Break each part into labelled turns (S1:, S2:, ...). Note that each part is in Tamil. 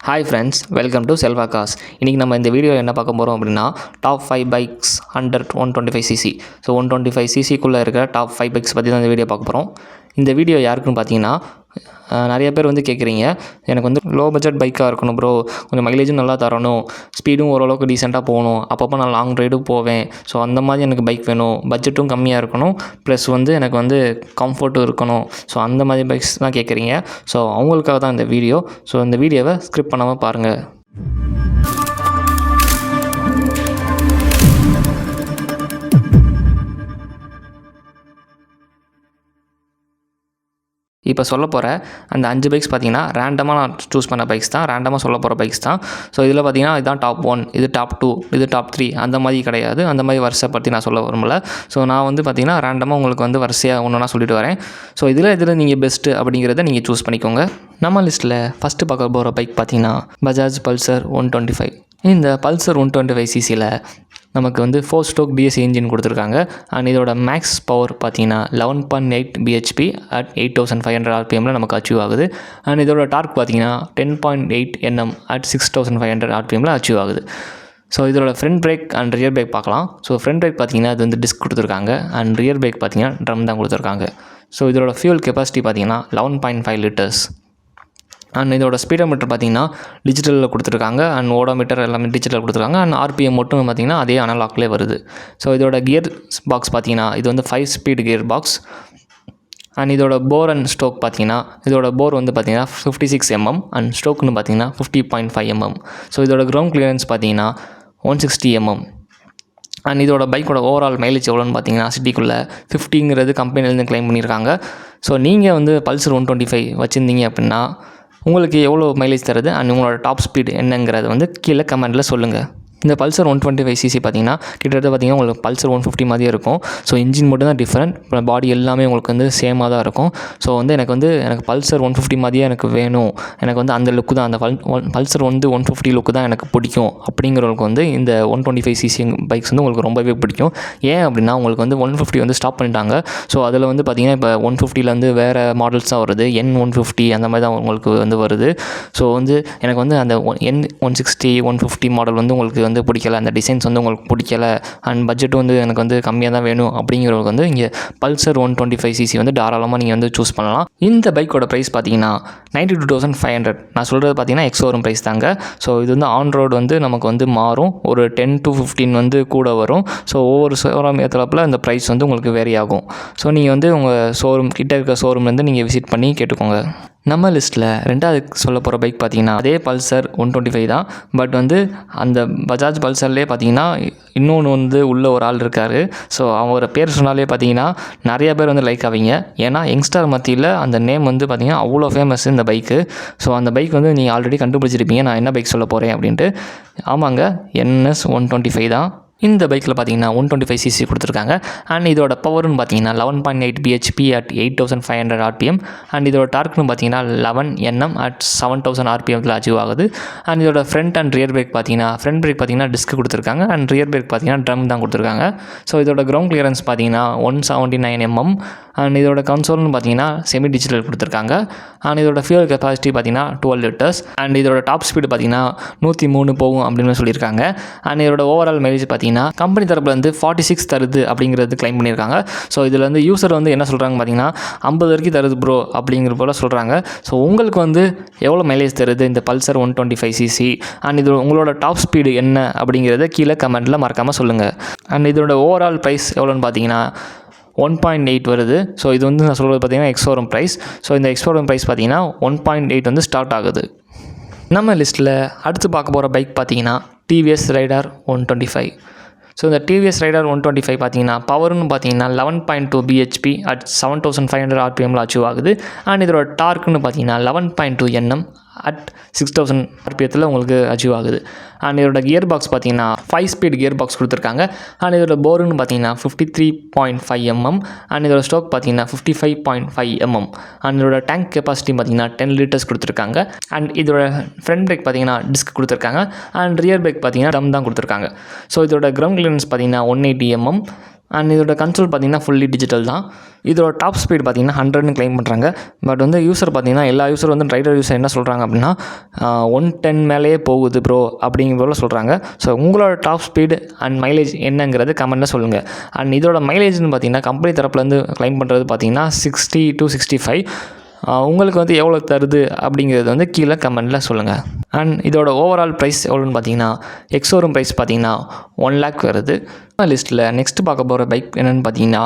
S1: Hi friends welcome to Selva cos இன்றைக்கி நம்ம இந்த வீடியோ என்ன பார்க்க போகிறோம் அப்படின்னா top five bikes under one twenty five CC so one twenty five சிசிக்குள்ளே இருக்கிற டாப் ஃபைவ் பைக்ஸ் பற்றி தான் இந்த வீடியோ பார்க்க போகிறோம் இந்த வீடியோ யாருக்குன்னு பார்த்தீங்கன்னா நிறைய பேர் வந்து கேட்குறீங்க. எனக்கு வந்து லோ பட்ஜெட் பைக்காக இருக்கணும் ப்ரோ கொஞ்சம் மைலேஜும் நல்லா தரணும். ஸ்பீடும் ஓரளவுக்கு டீசெண்டாக போகணும். அப்பப்போ நான் லாங் ரைடும் போவேன். ஸோ அந்த மாதிரி எனக்கு பைக் வேணும். பட்ஜெட்டும் கம்மியாக இருக்கணும். ப்ளஸ் வந்து எனக்கு வந்து கம்ஃபர்ட்டும் இருக்கணும். ஸோ அந்த மாதிரி பைக்ஸ் தான் கேட்குறீங்க. ஸோ அவங்களுக்காக தான் இந்த வீடியோ. ஸோ இந்த வீடியோவை ஸ்கிரிப்ட் பண்ணாமல் பாருங்கள் இப்போ சொல்ல போகிற அந்த அஞ்சு பைக்ஸ் பார்த்தீங்கன்னா ரேண்டமாக நான் சூஸ் பண்ண பைக்ஸ் தான் ரேண்டமாக சொல்ல போகிற பைக்ஸ் தான். ஸோ இதில் பார்த்தீங்கன்னா இதுதான் டாப் ஒன் இது டாப் டூ இது டாப் த்ரீ அந்த மாதிரி கிடையாது. அந்த மாதிரி வரிசை பற்றி நான் சொல்ல விரும்பல. ஸோ நான் வந்து பார்த்தீங்கன்னா ரேண்டமாக உங்களுக்கு வந்து வரிசையாக ஒன்றுனா சொல்லிட்டு வரேன். ஸோ இதில் இதில் நீங்கள் பெஸ்ட்டு அப்படிங்கிறத நீங்கள் சூஸ் பண்ணிக்கோங்க. நம்ம லிஸ்ட்டில் ஃபஸ்ட்டு பார்க்க போகிற பைக் பார்த்தீங்கன்னா Bajaj Pulsar one twenty five இந்த பல்சர் ஒன் டுவெண்ட்டி ஃபைவ் சிசியில் நமக்கு வந்து ஃபோர் ஸ்டோக் பிஎஸ்சி இன்ஜின் கொடுத்துருக்காங்க. அண்ட் இதோட மேக்ஸ் பவர் பார்த்தீங்கன்னா eleven point eight BHP at eight thousand five hundred ஆர்பிஎம்மில் நமக்கு அச்சீவ் ஆகுது. அண்ட் இதோட டார்க் பார்த்தீங்கன்னா ten point eight NM at six thousand five hundred ஆர்பிஎம்மில் achieve ஆகுது. ஸோ இதோட front brake and rear brake பார்க்கலாம். ஸோ ஃப்ரண்ட் பிரேக் பார்த்தீங்கன்னா அது வந்து டிஸ்க் கொடுத்துருக்காங்க. அண்ட் ரியர் பிரேக் பார்த்தீங்கன்னா ட்ரம் தான் கொடுத்துருக்காங்க. ஸோ இதோட ஃபியூல் கெப்பாசிட்டி பார்த்தீங்கன்னா eleven point five litres and இதோட ஸ்பீடோமீட்டர் பார்த்தீங்கன்னா டிஜிட்டலில் கொடுத்துருக்காங்க. அண்ட் ஓடோமீட்டர் எல்லாமே டிஜிட்டலில் கொடுத்துருக்காங்க. அண்ட் ஆர்பிஎம் மட்டும் பார்த்தீங்கன்னா அதே அனலாக்லேயே வருது. ஸோ இதோட கியர் பாக்ஸ் பார்த்தீங்கன்னா இது வந்து five speed gear box and இதோட போர் அண்ட் ஸ்டோக் பார்த்தீங்கன்னா இதோட போர் வந்து பார்த்தீங்கன்னா ஃபிஃப்டி சிக்ஸ் எம்எம் அண்ட் ஸ்டோக்னு பார்த்தீங்கன்னா fifty point five MM so இதோட கிரவுண்ட் கிளியரன்ஸ் பார்த்தீங்கன்னா ஒன் சிக்ஸ்டி எம்எம் அண்ட் இதோட பைக்கோட ஓவரால் மைலேஜ் எவ்வளோன்னு பார்த்தீங்கன்னா சிட்டிக்குள்ளே ஃபிஃப்டிங்கிறது கம்பெனிலேருந்து க்ளைம் பண்ணியிருக்காங்க. ஸோ நீங்கள் வந்து பல்சர் ஒன் டுவெண்ட்டி ஃபைவ் வச்சுருந்தீங்க அப்படின்னா உங்களுக்கு எவ்வளோ மைலேஜ் தருது? அண்ட் உங்களோட டாப் ஸ்பீடு என்னங்கிறத வந்து கீழே கமெண்ட்டில் சொல்லுங்கள் இந்த Pulsar one twenty five CC பார்த்தீங்கன்னா கிட்டத்தட்ட பார்த்தீங்கன்னா உங்களுக்கு பல்சர் ஒன் ஃபிஃப்டி மாதிரியே இருக்கும். ஸோ இன்ஜின் மட்டும் தான் டிஃப்ரெண்ட் அப்புறம் பாடி எல்லாமே உங்களுக்கு வந்து சேமாக தான் இருக்கும். ஸோ வந்து எனக்கு வந்து எனக்கு பல்சர் ஒன் ஃபிஃப்டி மாதிரியே எனக்கு வேணும். எனக்கு வந்து அந்த லுக்கு தான் அந்த பல் ஒன் பல்சர் வந்து ஒன் ஃபிஃப்டி லுக்கு தான் எனக்கு பிடிக்கும். அப்படிங்கிறவங்களுக்கு வந்து இந்த one twenty five CC bikes வந்து உங்களுக்கு ரொம்பவே பிடிக்கும். ஏன் அப்படின்னா உங்களுக்கு வந்து ஒன் ஃபிஃப்டி வந்து ஸ்டாப் பண்ணிட்டாங்க. ஸோ அதில் வந்து பார்த்திங்கன்னா இப்போ ஒன் ஃபிஃப்டிலேருந்து வேறு மாடல்ஸ் தான் வருது. என் ஒன் ஃபிஃப்டி அந்த மாதிரி தான் உங்களுக்கு வந்து வருது. ஸோ வந்து எனக்கு வந்து அந்த என் one sixty one fifty model வந்து உங்களுக்கு வந்து பிடிக்கல அந்த டிசைன்ஸ் வந்து உங்களுக்கு பிடிக்கல அண்ட் பட்ஜெட்டும் வந்து எனக்கு வந்து கம்மியாக தான் வேணும் அப்படிங்கிறவங்க வந்து இங்கே Pulsar one twenty five CC வந்து தாராளமாக நீங்கள் வந்து சூஸ் பண்ணலாம். இந்த பைக்கோட ப்ரைஸ் பார்த்தீங்கன்னா ninety two thousand five hundred நான் சொல்கிறது பார்த்தீங்கன்னா எக்ஸோரம் ப்ரைஸ் தாங்க. ஸோ இது வந்து ஆன் ரோடு வந்து நமக்கு வந்து மாறும். ஒரு டென் டு ஃபிஃப்டீன் வந்து கூட வரும். ஸோ ஒவ்வொரு ஷோரூம் ஏற்றப்பில் அந்த ப்ரைஸ் வந்து உங்களுக்கு வேரி ஆகும். ஸோ நீங்கள் வந்து உங்கள் ஷோரூம் கிட்டே இருக்க ஷோரூம்லேருந்து நீங்கள் விசிட் பண்ணி கேட்டுக்கோங்க. நம்ம லிஸ்ட்டில் ரெண்டாவது சொல்ல போகிற பைக் பார்த்தீங்கன்னா அதே பல்சர் ஒன் டுவெண்ட்டி ஃபைவ் தான். பட் வந்து அந்த பஜாஜ் பல்சர்லேயே பார்த்தீங்கன்னா இன்னொன்று வந்து உள்ள ஒரு ஆள் இருக்கார். ஸோ அவரோட பேர் சொன்னாலே பார்த்தீங்கன்னா நிறைய பேர் வந்து லைக் ஆவீங்க. ஏன்னா யங்ஸ்டர் மத்தியில் அந்த நேம் வந்து பார்த்தீங்கன்னா அவ்வளோ ஃபேமஸ் இந்த பைக்கு ஸோ அந்த பைக் வந்து நீங்கள் ஆல்ரெடி கண்டுபிடிச்சிருப்பீங்க. நான் என்ன பைக் சொல்ல போகிறேன் அப்படின்ட்டு. ஆமாங்க என்எஸ் ஒன் டுவெண்ட்டி ஃபைவ் தான். இந்த பைக்கில் பார்த்தீங்கன்னா ஒன் டுவெண்ட்டி ஃபைவ் சிசி கொடுத்துருக்காங்க. அண்ட் இதோட பவர்னு பார்த்தீங்கன்னா eleven point eight BHP at eight thousand five hundred RPM and இதோட டார்க்னு பார்த்தீங்கன்னா eleven NM at seven thousand ஆர்பிஎம்ல achieve ஆகுது. அண்ட் இதோட ஃப்ரண்ட் அண்ட் ரியர் பிரேக் பார்த்தீங்கன்னா ஃப்ரண்ட் பிரேக் பார்த்தீங்கன்னா டிஸ்க் கொடுத்துருக்காங்க. அண்ட் ரியர் பிரேக் பார்த்தீங்கன்னா ட்ரம் தான் கொடுத்துருக்காங்க. ஸோ இதோட கிரவுண்ட் கிளியரன்ஸ் பார்த்தீங்கன்னா one seventy nine MM and இதோட கன்சோல்னு பார்த்தீங்கன்னா செமி டிஜிட்டல் கொடுத்துருக்காங்க. அண்ட் இதோட ஃபியூல் கெப்பாசிட்டி பார்த்தீங்கன்னா டுவெல் லிட்டர்ஸ் அண்ட் இதோட டாப் ஸ்பீடு பார்த்தீங்கன்னா நூற்றி மூணு போகும் அப்படின்னு சொல்லியிருக்காங்க. அண்ட் இதோட ஓவரால் மைலேஜ் பார்த்தீங்கன்னா கம்பெனி தரப்பில் வந்து ஃபார்ட்டி சிக்ஸ் தருது அப்படிங்கிறது கிளைம் பண்ணியிருக்காங்க. ஸோ இதில் வந்து யூசர் வந்து என்ன சொல்கிறாங்க பார்த்தீங்கன்னா ஐம்பது வரைக்கும் தருது ப்ரோ அப்படிங்கிற போல சொல்கிறாங்க ஸோ உங்களுக்கு வந்து எவ்வளோ மைலேஜ் தருது? இந்த Pulsar one twenty five CC and இது உங்களோட டாப் ஸ்பீடு என்ன அப்படிங்கிறத கீழே கமெண்ட்டில் மறக்காமல் சொல்லுங்கள் அண்ட் இதோட ஓவரால் ப்ரைஸ் எவ்வளோன்னு பார்த்தீங்கன்னா ஒன் பாயிண்ட் எயிட் வருது. ஸோ இது வந்து நான் சொல்கிறது பார்த்தீங்கன்னா எக்ஸ்போரம் ப்ரைஸ் ஸோ இந்த எக்ஸ்போரம் ப்ரைஸ் பார்த்தீங்கன்னா ஒன் பாயிண்ட் எயிட் வந்து ஸ்டார்ட் ஆகுது. நம்ம லிஸ்ட்டில் அடுத்து பார்க்க போகிற பைக் பார்த்தீங்கன்னா TVS Raider one twenty five so இந்த TVS Raider one twenty five பார்த்தீங்கன்னா பவர்னு பார்த்தீங்கன்னா eleven point two BHP at seven thousand five hundred ஆர்பிஎம்மில் achieve ஆகுது. அண்ட் இதோட டார்க்னு பார்த்தீங்கன்னா eleven point two NM at six thousand ஆர்பிஎத்தில் உங்களுக்கு அச்சீவ் ஆகுது அண்ட் இதோட கியர் பாக்ஸ் பார்த்தீங்கன்னா ஃபைவ் ஸ்பீட் கியர் பாக்ஸ் கொடுத்துருக்காங்க அண்ட் இதோட போருன்னு பார்த்தீங்கன்னா fifty three point five MM and இதோட ஸ்டோக் பார்த்தீங்கன்னா fifty five point five MM and இதோட டேங்க் கெப்பாசிட்டி பார்த்தீங்கன்னா டென் லிட்டர்ஸ் கொடுத்துருக்காங்க அண்ட் இதோட ஃப்ரண்ட் பிரேக் பார்த்தீங்கன்னா டிஸ்க் கொடுத்துருக்காங்க அண்ட் ரியர் பிரேக் பார்த்தீங்கன்னா டம் தான் கொடுத்துருக்காங்க ஸோ இதோட கிரவுண்ட் கிளியரன்ஸ் பார்த்தீங்கன்னா ஒன் எயிட்டி எம்எம் அண்ட் இதோட கன்சோல் பார்த்தீங்கன்னா ஃபுல்லி டிஜிட்டல் தான். இதோட டாப் ஸ்பீட் பார்த்தீங்கன்னா ஹண்ட்ரட்னு க்ளைம் பண்ணுறாங்க பட் வந்து யூசர் பார்த்தீங்கன்னா எல்லா யூசர் வந்து ரைடர் யூசர் என்ன சொல்கிறாங்க அப்படின்னா ஒன் டென் மேலேயே போகுது ப்ரோ அப்படிங்கிற சொல்கிறாங்க ஸோ உங்களோட டாப் ஸ்பீடு அண்ட் மைலேஜ் என்னங்கிறது கமெண்ட்டில் சொல்லுங்கள் அண்ட் இதோட மைலேஜ்னு பார்த்தீங்கன்னா கம்பெனி தரப்புலேருந்து க்ளைம் பண்ணுறது பார்த்தீங்கன்னா சிக்ஸ்டி டு சிக்ஸ்டி ஃபைவ் உங்களுக்கு வந்து எவ்வளோ தருது அப்படிங்கிறது வந்து கீழே கமெண்ட்டில் சொல்லுங்கள் அண்ட் இதோட ஓவரால் ப்ரைஸ் எவ்வளோன்னு பார்த்தீங்கன்னா எக்ஸோரூம் ப்ரைஸ் பார்த்தீங்கன்னா ஒன் லேக் வருது. லிஸ்ட்டில் நெக்ஸ்ட் பார்க்க போகிற பைக் என்னென்னு பார்த்தீங்கன்னா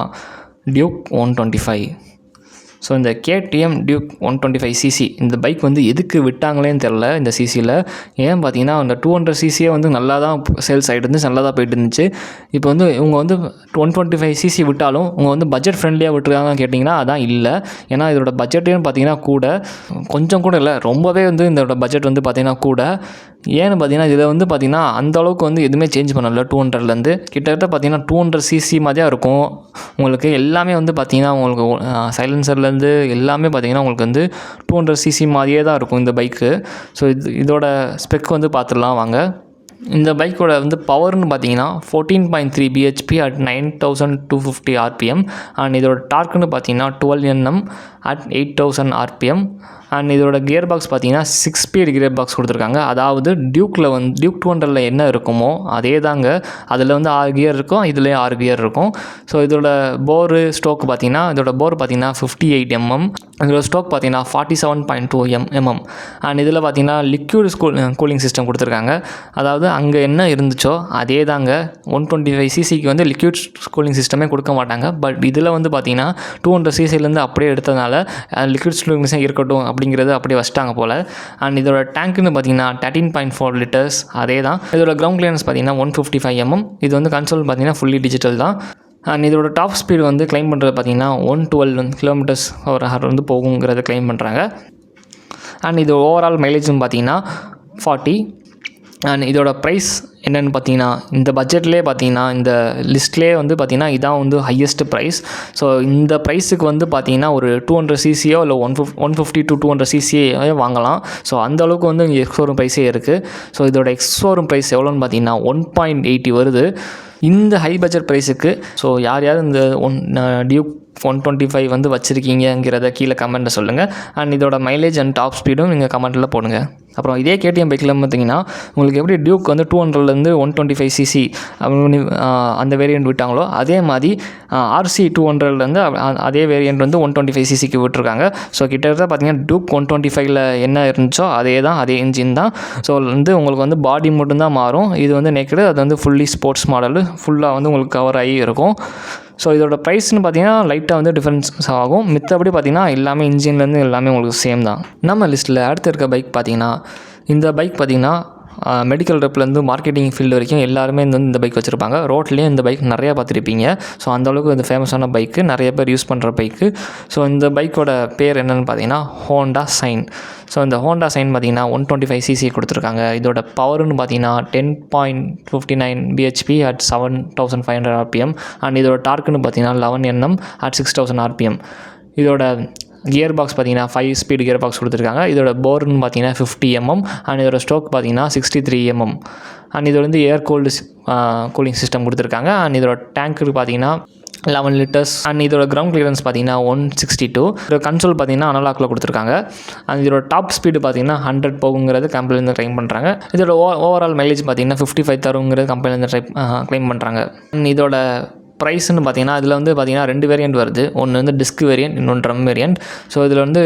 S1: Duke one twenty five so இந்த KTM Duke one twenty five CC இந்த பைக் வந்து எதுக்கு விட்டாங்களேன்னு தெரில இந்த சிசியில் ஏன் பார்த்தீங்கன்னா அந்த டூ ஹண்ட்ரட் சிசியே வந்து நல்லா தான் சேல்ஸ் ஆகிட்டு இருந்துச்சு நல்லா தான் போயிட்டு இருந்துச்சு. இப்போ வந்து இவங்க வந்து ஒன் டுவெண்ட்டி ஃபைவ் சிசி விட்டாலும் இவங்க வந்து பட்ஜெட் ஃப்ரெண்ட்லியாக விட்டுருக்காங்கன்னு கேட்டிங்கன்னா அதான் இல்லை. ஏன்னா இதோட பட்ஜெட்டையும் பார்த்தீங்கன்னா கூட கொஞ்சம் கூட இல்லை ரொம்பவே வந்து இதோட பட்ஜெட் வந்து பார்த்தீங்கன்னா கூட ஏன்னு பார்த்தீங்கன்னா இதில் வந்து பார்த்தீங்கன்னா அந்த அளவுக்கு வந்து எதுவுமே சேஞ்ச் பண்ணல. டூ ஹண்ட்ரட்லேருந்து கிட்டத்தட்ட பார்த்தீங்கன்னா டூ ஹண்ட்ரட் சிசி மாதிரியாக இருக்கும். உங்களுக்கு எல்லாமே வந்து பார்த்தீங்கன்னா உங்களுக்கு சைலன்சர்லேருந்து எல்லாமே பார்த்தீங்கன்னா உங்களுக்கு வந்து டூ ஹண்ட்ரட் சிசி மாதிரியே தான் இருக்கும் இந்த பைக்கு ஸோ இது இதோட ஸ்பெக் வந்து பார்த்துடலாம் வாங்க. இந்த பைக்கோட வந்து பவர்னு பார்த்தீங்கன்னா fourteen point three BHP at nine thousand two fifty RPM and இதோட டார்க்குன்னு பார்த்தீங்கன்னா twelve NM at eight thousand RPM and இதோட கியர் பாக்ஸ் பார்த்தீங்கன்னா சிக்ஸ் ஸ்பீட் கியர் பாக்ஸ் கொடுத்துருக்காங்க. அதாவது டியூக்கில் வந்து டியூக் டூ ஹண்ட்ரடில் என்ன இருக்குமோ அதே தாங்க அதில் வந்து ஆறு கியர் இருக்கும் இதுலேயும் ஆறு கியர் இருக்கும். ஸோ இதோட போரு ஸ்டோக் பார்த்தீங்கன்னா இதோட போர் பார்த்தீங்கன்னா ஃபிஃப்டி எயிட் எம்எம் இதோட ஸ்டோக் பார்த்தீங்கன்னா forty seven point two M MM and இதில் பார்த்தீங்கன்னா லிக்யூட் ஸ்கூல் கூலிங் சிஸ்டம் கொடுத்துருக்காங்க. அதாவது அங்கே என்ன இருந்துச்சோ அதே தாங்க ஒன் டுவெண்ட்டி ஃபைவ் சிசிக்கு வந்து லிக்யூட் கூலிங் சிஸ்டமே கொடுக்க மாட்டாங்க. பட் இதில் வந்து பார்த்தீங்கன்னா டூ ஹண்ட்ரட் சிசிலேருந்து அப்படியே எடுத்ததுனால லிக்விட் கூலிங் இருக்கட்டும் அப்படிங்கிறது அப்படியே வச்சிட்டாங்க போல். அண்ட் இதோட டேங்க்குன்னு பார்த்தீங்கன்னா தேர்ட்டின் பாயிண்ட் ஃபோர் லிட்டர்ஸ் அதே தான் இதோட கிரவுண்ட் கிளியரன்ஸ் பார்த்தீங்கன்னா ஒன் ஃபிஃப்டி ஃபைவ் எம்எம் இது வந்து கன்சோல் பார்த்தீங்கன்னா ஃபுல்லி டிஜிட்டல் தான். அண்ட் இதோட டாப் ஸ்பீடு வந்து கிளைம் பண்ணுறது பார்த்தீங்கன்னா ஒன் டுவெல் கிலோமீட்டர்ஸ் ஒரு ஹவர் வந்து போகுங்கிறத கிளைம் பண்ணுறாங்க அண்ட் இது ஓவரால் மைலேஜும் பார்த்தீங்கன்னா ஃபார்ட்டி அண்ட் இதோட ப்ரைஸ் என்னென்னு பார்த்தீங்கன்னா இந்த பட்ஜெட்லேயே பார்த்தீங்கன்னா இந்த லிஸ்ட்லேயே வந்து பார்த்தீங்கன்னா இதான் வந்து ஹையஸ்ட் ப்ரைஸ் ஸோ இந்த ப்ரைஸுக்கு வந்து பார்த்தீங்கன்னா ஒரு டூ ஹண்ட்ரட் சிசியோ இல்லை one fif one fifty to two hundred சிசியோ வாங்கலாம். ஸோ அந்த அளவுக்கு வந்து இங்கே எக்ஸோரூம் ப்ரைஸே இருக்குது ஸோ இதோட எக்ஸோரூம் ப்ரைஸ் எவ்வளோன்னு பார்த்தீங்கன்னா ஒன் பாயிண்ட் எயிட்டி வருது. இந்த ஹை பட்ஜெட் ப்ரைஸுக்கு ஸோ யார் யார் இந்த one Duke one twenty five வந்து வச்சுருக்கீங்கிறத கீழே கமெண்ட்டில் சொல்லுங்கள் அண்ட் இதோட மைலேஜ் அண்ட் டாப் ஸ்பீடும் நீங்கள் கமெண்ட்டில் போடுங்கள் அப்புறம் இதே கேடிஎம் பைக்கில் பார்த்தீங்கன்னா உங்களுக்கு எப்படி டியூக் வந்து டூ ஹண்ட்ரட்லேருந்து ஒன் டுவெண்ட்டி ஃபைவ் சிசி அந்த வேரியண்ட் விட்டாங்களோ அதே மாதிரி ஆர்சி டூ ஹண்ட்ரட்லேருந்து அதே வேரியண்ட் வந்து ஒன் டுவெண்ட்டி ஃபைவ் சிசிக்கு விட்டுருக்காங்க. ஸோ கிட்டத்தட்ட பார்த்தீங்கன்னா டியூக் ஒன் டுவெண்ட்டி ஃபைவ்ல என்ன இருந்துச்சோ அதே தான் அதே இன்ஜின் தான். ஸோ வந்து உங்களுக்கு வந்து பாடி மட்டும்தான் மாறும். இது வந்து நேக்கடு அது வந்து ஃபுல்லி ஸ்போர்ட்ஸ் மாடலு ஃபுல்லாக வந்து உங்களுக்கு கவர் ஆகி இருக்கும். ஸோ இதோட ப்ரைஸ்னு பார்த்தீங்கன்னா லைட்டாக வந்து டிஃப்ரென்ஸ் ஆகும். மித்தபடி பார்த்தீங்கன்னா எல்லாமே இன்ஜின்லேருந்து எல்லாமே உங்களுக்கு சேம் தான். நம்ம லிஸ்ட்டில் அடுத்து இருக்க பைக் பார்த்தீங்கன்னா இந்த பைக் பார்த்தீங்கன்னா மெடிக்கல் ரெப்லேருந்து மார்க்கெட்டிங் ஃபீல்டு வரைக்கும் எல்லாருமே இந்த இந்த பைக் வச்சுருப்பாங்க. ரோட்லேயும் இந்த பைக் நிறையா பார்த்துருப்பீங்க. ஸோ அந்தளவுக்கு இது ஃபேமஸான பைக்கு. நிறைய பேர் யூஸ் பண்ணுற பைக்கு. ஸோ இந்த பைக்கோட பேர் என்னென்னு பார்த்தீங்கன்னா ஹோண்டா சைன் ஸோ இந்த ஹோண்டா சைன் பார்த்தீங்கன்னா ஒன் டுவெண்ட்டி ஃபைவ் சிசி கொடுத்துருக்காங்க. இதோட பவர்னு பார்த்தீங்கன்னா ten point fifty nine BHP at seven thousand five hundred RPM and இதோட டார்க்குன்னு பார்த்தீங்கன்னா eleven NM at six thousand RPM இதோட கியர் பாக்ஸ் பார்த்தீங்கன்னா ஃபைவ் ஸ்பீடு கியர் பாக்ஸ் கொடுத்துருக்காங்க இதோட போர்னு பார்த்தீங்கன்னா ஃபிஃப்டி எம்எம் அண்ட் இதோட ஸ்டோக் பார்த்தீங்கன்னா சிக்ஸ்டி த்ரீ எம்எம் அண்ட் இதோட வந்து ஏர் கோல்டு கூலிங் சிஸ்டம் கொடுத்துருக்காங்க. அண்ட் இதோட டேங்க்கு பார்த்தீங்கன்னா லெவன் லிட்டர்ஸ் அண்ட் இதோட கிரவுண்ட் கிளியரன்ஸ் பார்த்தீங்கன்னா ஒன் சிக்ஸ்டி டூ இதோட கன்சோல் பார்த்தீங்கன்னா அனலாக்கில் கொடுத்துருக்காங்க. அண்ட் இதோட டாப் ஸ்பீடு பார்த்தீங்கன்னா ஹண்ட்ரட் போகுங்கிறது கம்பெனிலேருந்து க்ளைம் பண்ணுறாங்க இதோட ஓ ஓவரால் மைலேஜ் பார்த்தீங்கன்னா ஃபிஃப்டி ஃபைவ் தருங்கிறது கம்பெனிலேருந்து ட்ரை க்ளைம் பண்ணுறாங்க அண்ட் இதோட ப்ரைஸ்னு பார்த்தீங்கன்னா இதில் வந்து பார்த்தீங்கன்னா ரெண்டு வேரியண்ட் வருது. ஒன்று வந்து டிஸ்க் வேரியண்ட் இன்னொன்று ட்ரம் வேரியண்ட் ஸோ இதில் வந்து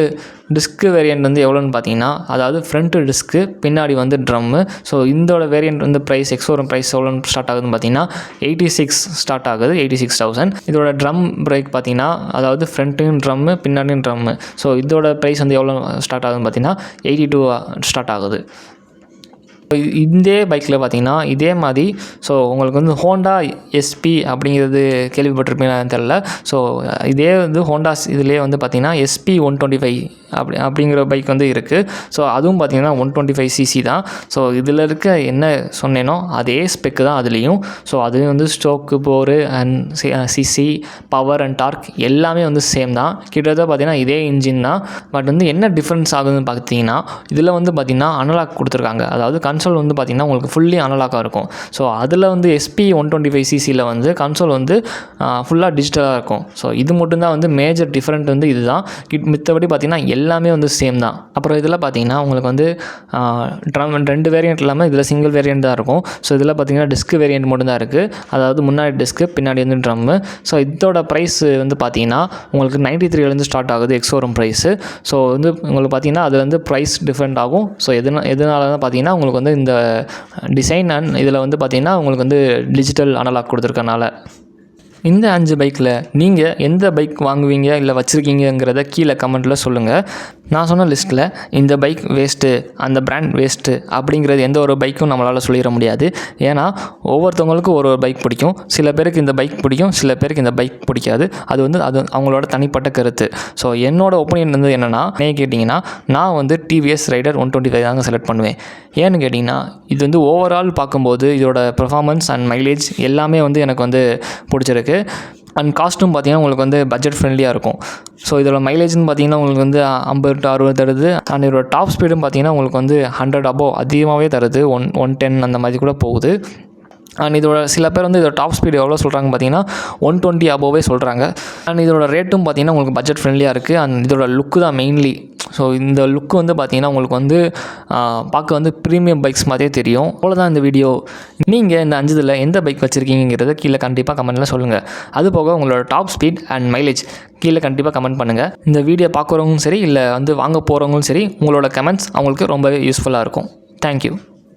S1: டிஸ்க் வேரியண்ட் வந்து எவ்வளோன்னு பார்த்தீங்கன்னா அதாவது ஃப்ரண்ட்டு டிஸ்க்கு பின்னாடி வந்து ட்ரம்மு ஸோ இதோட வேரியண்ட் வந்து ப்ரைஸ் எக்ஸோரம் ப்ரைஸ் எவ்வளோன்னு ஸ்டார்ட் ஆகுதுன்னு பார்த்தீங்கன்னா எயிட்டி சிக்ஸ் ஸ்டார்ட் ஆகுது எயிட்டி சிக்ஸ் தௌசண்ட் இதோட ட்ரம் பிரேக் பார்த்தீங்கன்னா அதாவது ஃப்ரண்ட்டையும் ட்ரம்மு பின்னாடியும் ட்ரம்மு ஸோ இதோட ப்ரைஸ் வந்து எவ்வளோ ஸ்டார்ட் ஆகுதுன்னு பார்த்தீங்கன்னா எயிட்டி டூ ஸ்டார்ட் ஆகுது. இதே பைக்கில் பார்த்தீங்கன்னா இதே மாதிரி ஸோ உங்களுக்கு வந்து ஹோண்டா எஸ்பி அப்படிங்கிறது கேள்விப்பட்டிருப்பீங்கன்னு தெரில ஸோ இதே வந்து ஹோண்டாஸ் இதுலேயே வந்து பார்த்திங்கன்னா எஸ்பி ஒன் டுவெண்ட்டி ஃபைவ் அப்படி அப்படிங்கிற பைக் வந்து இருக்குது ஸோ அதுவும் பார்த்தீங்கன்னா ஒன் டுவெண்ட்டி ஃபைவ் சிசி தான். ஸோ இதில் இருக்க என்ன சொன்னேனோ அதே ஸ்பெக்கு தான் அதுலேயும். ஸோ அது வந்து stroke bore and CC power and torque எல்லாமே வந்து சேம் தான். கிட்டத்தட்ட பார்த்தீங்கன்னா இதே இன்ஜின் தான். பட் வந்து என்ன டிஃப்ரென்ஸ் ஆகுதுன்னு பார்த்தீங்கன்னா இதில் வந்து பார்த்தீங்கன்னா அனலாக் கொடுத்துருக்காங்க. அதாவது கன் கன்சோல் வந்து பார்த்திங்கன்னா உங்களுக்கு ஃபுல்லி அனலாக்காக இருக்கும். ஸோ அதில் வந்து எஸ்பி ஒன் டுவெண்ட்டி ஃபைவ் சிசியில் வந்து கன்சோல் வந்து ஃபுல்லாக டிஜிட்டலாக இருக்கும். ஸோ இது மட்டும்தான் வந்து மேஜர் டிஃப்ரெண்ட் வந்து இதுதான். இட் மித்தபடி பார்த்திங்கன்னா எல்லாமே வந்து சேம் தான். அப்புறம் இதில் பார்த்தீங்கன்னா உங்களுக்கு வந்து ட்ரம் ரெண்டு வேரியண்ட் இல்லாமல் இதில் சிங்கிள் வேரியண்ட் தான் இருக்கும். ஸோ இதில் பார்த்தீங்கன்னா டிஸ்க் வேரியண்ட் மட்டும்தான் இருக்குது அதாவது முன்னாடி டிஸ்க்கு பின்னாடி வந்து ட்ரம்மு ஸோ இதோட ப்ரைஸ் வந்து பார்த்தீங்கன்னா உங்களுக்கு நைன்ட்டி த்ரீலேருந்து ஸ்டார்ட் ஆகுது எக்ஸோரம் ப்ரைஸு ஸோ வந்து உங்களுக்கு பார்த்தீங்கன்னா அது வந்து ப்ரைஸ் டிஃப்ரெண்ட் ஆகும். ஸோ எதுனா எதனால தான் பார்த்தீங்கன்னா உங்களுக்கு வந்து இந்த டிசைன் அண்ட் இதில் வந்து பார்த்தீங்கன்னா உங்களுக்கு வந்து டிஜிட்டல் அனலாக் கொடுத்துருக்கனால. இந்த அஞ்சு பைக்கில் நீங்கள் எந்த பைக் வாங்குவீங்க இல்லை வச்சுருக்கீங்கங்கிறத கீழே கமெண்ட்டில் சொல்லுங்கள் நான் சொன்ன லிஸ்ட்டில் இந்த பைக் வேஸ்ட்டு அந்த பிராண்ட் வேஸ்ட்டு அப்படிங்கிறது எந்த ஒரு பைக்கும் நம்மளால் சொல்லிட முடியாது. ஏன்னா ஒவ்வொருத்தவங்களுக்கும் ஒரு ஒரு பைக் பிடிக்கும். சில பேருக்கு இந்த பைக் பிடிக்கும் சில பேருக்கு இந்த பைக் பிடிக்காது. அது வந்து அது அவங்களோட தனிப்பட்ட கருத்து. ஸோ என்னோட ஒப்பீனியன் வந்து என்னென்னா நீங்கள் கேட்டிங்கன்னா நான் வந்து TVS Raider one twenty five தாங்க செலக்ட் பண்ணுவேன். ஏன்னு கேட்டிங்கன்னா இது வந்து ஓவரால் பார்க்கும்போது இதோட பெர்ஃபார்மன்ஸ் அண்ட் மைலேஜ் எல்லாமே வந்து எனக்கு வந்து பிடிச்சிருக்கு. அண்ட் காஸ்ட்டும் பார்த்தீங்கன்னா உங்களுக்கு வந்து பட்ஜெட் ஃப்ரெண்ட்லியாக இருக்கும். ஸோ இதோட மைலேஜ்னு பார்த்தீங்கன்னா உங்களுக்கு வந்து ஐம்பது டு அறுபது தருது. அண்ட் இதோட டாப் ஸ்பீடும் பார்த்தீங்கன்னா உங்களுக்கு வந்து ஹண்ட்ரட் அபோவ் அதிகமாகவே தருது. ஒன் ஒன் டென் அந்த மாதிரி கூட போகுது. அண்ட் இதோட சில பேர் வந்து இதோட டாப் ஸ்பீடு எவ்வளோ சொல்கிறாங்க பார்த்தீங்கன்னா ஒன் டுவெண்ட்டி அபோவே சொல்கிறாங்க அண்ட் இதோட ரேட்டும் பார்த்தீங்கன்னா உங்களுக்கு பட்ஜெட் ஃப்ரெண்ட்லியாக இருக்குது அண்ட் இதோட லுக்கு தான் மெயின்லி ஸோ இந்த லுக்கு வந்து பார்த்தீங்கன்னா உங்களுக்கு வந்து பார்க்க வந்து ப்ரீமியம் பைக்ஸ் மாதிரியே தெரியும். அவ்வளோதான் இந்த வீடியோ நீங்கள் இந்த அஞ்சுதில் எந்த பைக் வச்சுருக்கீங்கிறத கீழே கண்டிப்பாக கமெண்ட்டில் சொல்லுங்கள் அது போக உங்களோட டாப் ஸ்பீட் அண்ட் மைலேஜ் கீழே கண்டிப்பாக கமெண்ட் பண்ணுங்கள் இந்த வீடியோ பார்க்குறவங்களும் சரி இல்லை வந்து வாங்க போகிறவங்களும் சரி உங்களோட கமெண்ட்ஸ் அவங்களுக்கு ரொம்பவே யூஸ்ஃபுல்லாக இருக்கும். தேங்க்யூ